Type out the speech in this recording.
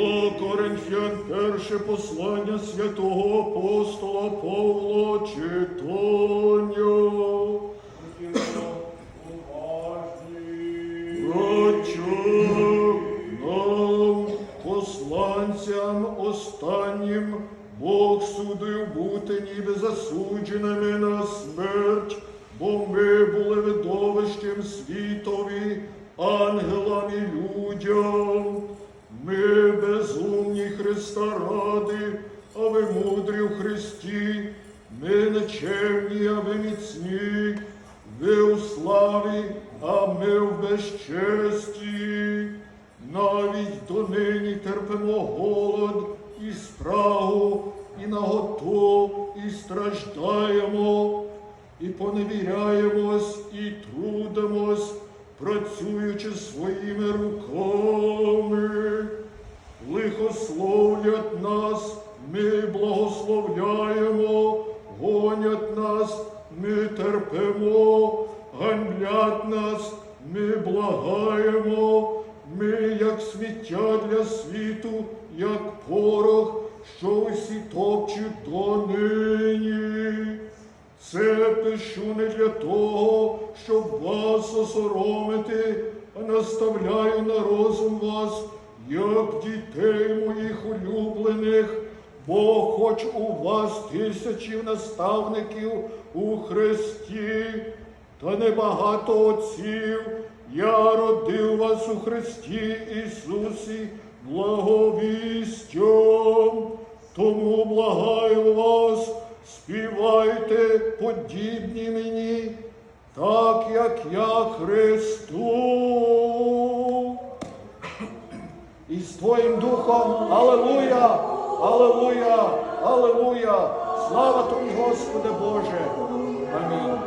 До Коринфян перше послання святого апостола Павла читання. Нам, посланцям останнім, Бог судив бути ніби засудженими на смерть, бо ми були видовищем світові, ангелам і людям. Безумні Христа ради, а ви мудрі у Христі, ми нечемні, а ви міцні, ви у славі, а ми в безчесті. Навіть донині терпимо голод і спрагу, і наготу, і страждаємо, і поневіряємось, і трудимось, працюючи своїми руками. Лихословлять нас, ми благословляємо, гонять нас, ми терпимо, ганьблять нас, ми благаємо, ми, як сміття для світу, як порох, що усі топчуть донині. Це пишу не для того, щоб вас осоромити, а наставляю на розум вас, як дітей моїх улюблених, бо хоч у вас тисячів наставників у Христі, та небагато отців, я родив вас у Христі Ісусі благовістю. Тому благаю вас, співайте подібні мені, так як я Христу. І з Твоїм духом, Алелуя, Аллилуйя, Аллилуйя, слава Тобі, Господи Боже. Амінь.